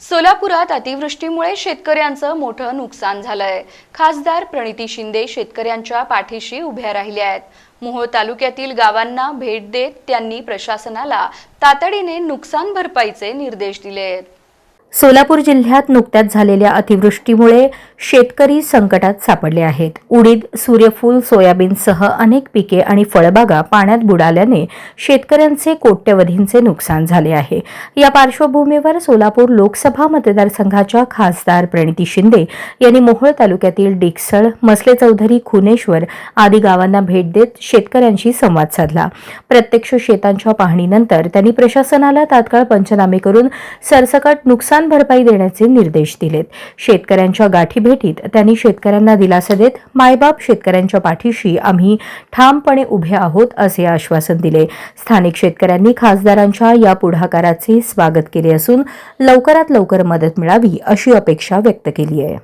सोलापुरात अतिवृष्टीमुळे शेतकऱ्यांचं मोठं नुकसान झालंय. खासदार प्रणिती शिंदे शेतकऱ्यांच्या पाठीशी उभ्या राहिल्या आहेत. मोहोळ तालुक्यातील गावांना भेट देत त्यांनी प्रशासनाला तातडीने नुकसान भरपाईचे निर्देश दिले आहेत. सोलापूर जिल्ह्यात नुकत्याच झालेल्या अतिवृष्टीमुळे शेतकरी संकटात सापडले आहेत. उडीद सूर्यफूल सोयाबीनसह अनेक पिके आणि फळबागा पाण्यात बुडाल्याने शेतकऱ्यांचे कोट्यवधींचे नुकसान झाले आहे. या पार्श्वभूमीवर सोलापूर लोकसभा मतदारसंघाच्या खासदार प्रणिती शिंदे यांनी मोहोळ तालुक्यातील डिकसळ मसले चौधरी खुनेश्वर आदी गावांना भेट देत शेतकऱ्यांशी संवाद साधला. प्रत्यक्ष शेतांच्या पाहणीनंतर त्यांनी प्रशासनाला तात्काळ पंचनामे करून सरसकट नुकसान भरपाई देण्याचे निर्देश दिलेत. शेतकऱ्यांच्या गाठी भेटीत त्यांनी शेतकऱ्यांना दिलासा देत मायबाप शेतकऱ्यांच्या पाठीशी आम्ही ठामपणे उभे आहोत असे आश्वासन दिले. स्थानिक शेतकऱ्यांनी खासदारांच्या या पुढाकाराचे स्वागत केले असून लवकरात लवकर मदत मिळावी अशी अपेक्षा व्यक्त केली आहे.